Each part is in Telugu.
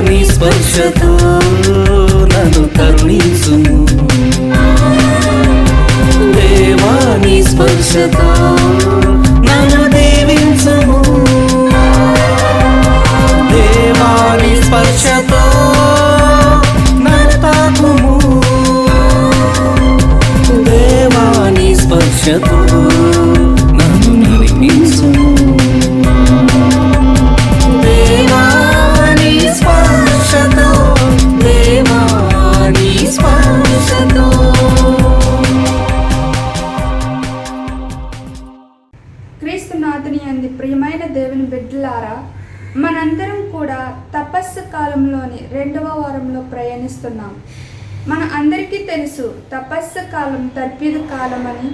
నీ స్పర్శతో నన్ను కరుణించుము. దేవా నీ స్పర్శతో నన్ను దేవించుము. దేవా నీ స్పర్శతో నన్ను తాకుము దేవా నీ స్పర్శతో దేవుని బిడ్డలారా మనందరం కూడా తపస్సు కాలంలోని రెండవ వారంలో ప్రయాణిస్తున్నాం. మన అందరికీ తెలుసు తపస్సు కాలం తర్పీదు కాలం అని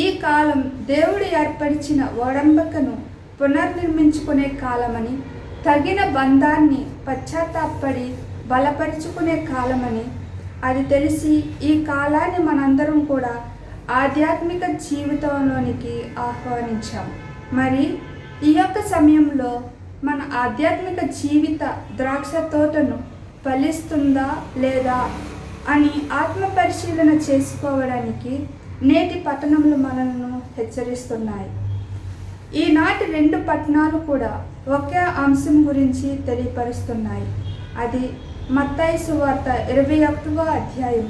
ఈ కాలం దేవుడు ఏర్పరిచిన ఒడంబకను పునర్నిర్మించుకునే కాలమని తగిన బంధాన్ని పశ్చాత్తాపడి బలపరుచుకునే కాలమని అది తెలిసి ఈ కాలాన్ని మనందరం కూడా ఆధ్యాత్మిక జీవితంలోనికి ఆహ్వానించాం. మరి ఈ యొక్క సమయంలో మన ఆధ్యాత్మిక జీవిత ద్రాక్ష తోటను ఫలిస్తుందా లేదా అని ఆత్మ పరిశీలన చేసుకోవడానికి నేటి పట్టణములు మనల్ని హెచ్చరిస్తున్నాయి. ఈనాటి రెండు పట్టణాలు కూడా ఒకే అంశం గురించి తెలియపరుస్తున్నాయి. అది మత్తాయి సువార్త ఇరవై ఒకటవ అధ్యాయం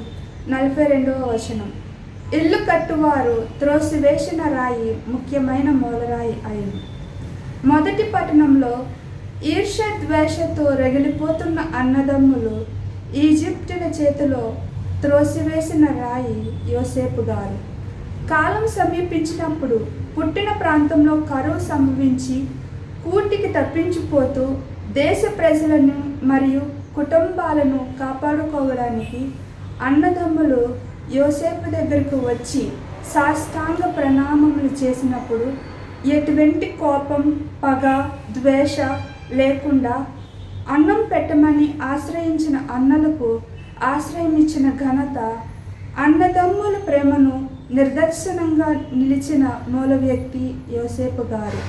నలభై రెండవ వచనం. ఇల్లు కట్టువారు త్రోసివేసిన రాయి ముఖ్యమైన మూలరాయి అయింది మొదటి పట్టణంలో ఈర్ష ద్వేషతో రగిలిపోతున్న అన్నదమ్ములు ఈజిప్టుల చేతిలో త్రోసివేసిన రాయి యోసేపు గారు. కాలం సమీపించినప్పుడు పుట్టిన ప్రాంతంలో కరువు సంభవించి కూటికి తప్పించిపోతూ దేశ ప్రజలను మరియు కుటుంబాలను కాపాడుకోవడానికి అన్నదమ్ములు యోసేపు దగ్గరకు వచ్చి సాష్టాంగ ప్రణామములు చేసినప్పుడు ఎటువంటి కోపం పగ ద్వేష లేకుండా అన్నం పెట్టమని ఆశ్రయించిన అన్నలకు ఆశ్రయం ఇచ్చిన ఘనత అన్నదమ్ముల ప్రేమను నిర్దర్శనంగా నిలిచిన మూల వ్యక్తి యోసేపు గారు.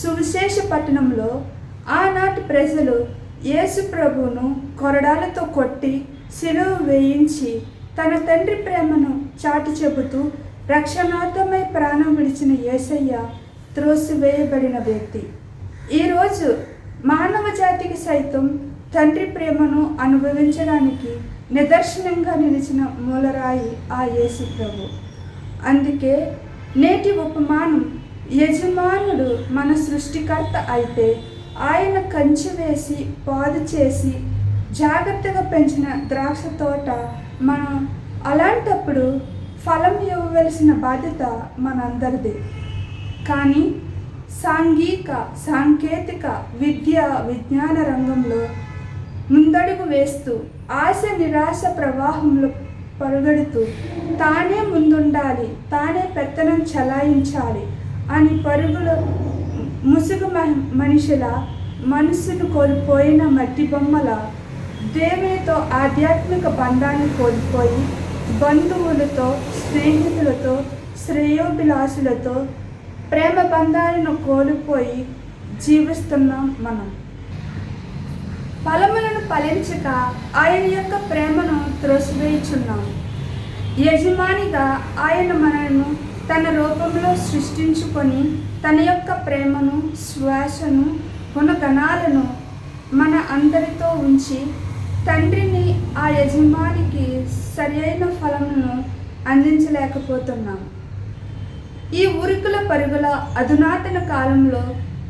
సువిశేష పట్టణంలో ఆనాటి ప్రజలు యేసు ప్రభువును కొరడాలతో కొట్టి శిలువ వేయించి తన తండ్రి ప్రేమను చాటి చెబుతూ రక్షణార్థమై ప్రాణం విడిచిన యేసయ్య త్రోసివేయబడిన వ్యక్తి. ఈరోజు మానవ జాతికి సైతం తండ్రి ప్రేమను అనుభవించడానికి నిదర్శనంగా నిలిచిన మూలరాయి ఆ యేసు ప్రభు. అందుకే నేటి ఉపమానం యజమానుడు మన సృష్టికర్త అయితే ఆయన కంచి వేసి పాదు చేసి జాగ్రత్తగా పెంచిన ద్రాక్ష తోట మనం అలాంటప్పుడు ఫలం ఇవ్వవలసిన బాధ్యత మనందరిది. కానీ సాంఘిక సాంకేతిక విద్య విజ్ఞాన రంగంలో ముందడుగు వేస్తూ ఆశ నిరాశ ప్రవాహంలో పరుగెడుతూ తానే ముందుండాలి తానే పెత్తనం చలాయించాలి అని పరుగులు ముసుగు మ- మనిషిల మనసును కోల్పోయిన మట్టి బొమ్మల దేవునితో ఆధ్యాత్మిక బంధాన్ని కోల్పోయి బంధువులతో స్నేహితులతో శ్రేయోభిలాషులతో ప్రేమ బంధాలను కోల్పోయి జీవిస్తున్నాం మనం. ఫలములను ఫలించక ఆయన యొక్క ప్రేమను త్రోసివేయుచున్నాం. యజమానిగా ఆయన మనను తన రూపంలో సృష్టించుకొని తన యొక్క ప్రేమను శ్వాసను గుణగణాలను మన అందరితో ఉంచి తండ్రిని ఆ యజమానికి సరియైన ఫలమును అందించలేకపోతున్నాం. ఈ ఉరుకుల పరుగుల అధునాతన కాలంలో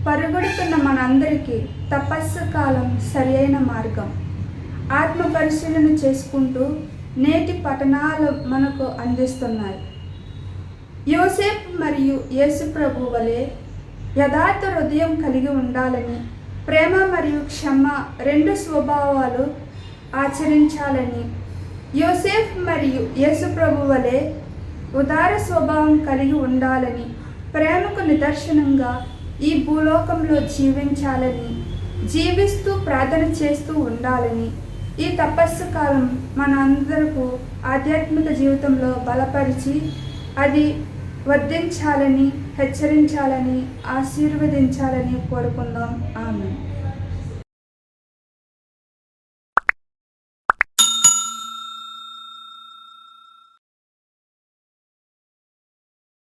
పరుగుడుతున్న మనందరికీ తపస్సు కాలం సరియైన మార్గం. ఆత్మ పరిశీలన చేసుకుంటూ నేటి పఠనాలు మనకు అందిస్తున్నాయి. యోసేపు మరియు యేసు ప్రభు వలె యథార్థ హృదయం కలిగి ఉండాలని ప్రేమ మరియు క్షమ రెండు స్వభావాలు ఆచరించాలని యోసేఫ్ మరియు యేసు ప్రభు వలె ఉదార స్వభావం కలిగి ఉండాలని ప్రేమకు నిదర్శనంగా ఈ భూలోకంలో జీవించాలని జీవిస్తూ ప్రార్థన చేస్తూ ఉండాలని ఈ తపస్సు కాలం మన అందరకు ఆధ్యాత్మిక జీవితంలో బలపరిచి అది వర్ధించాలని హెచ్చరించాలని ఆశీర్వదించాలని కోరుకుందాం. ఆమె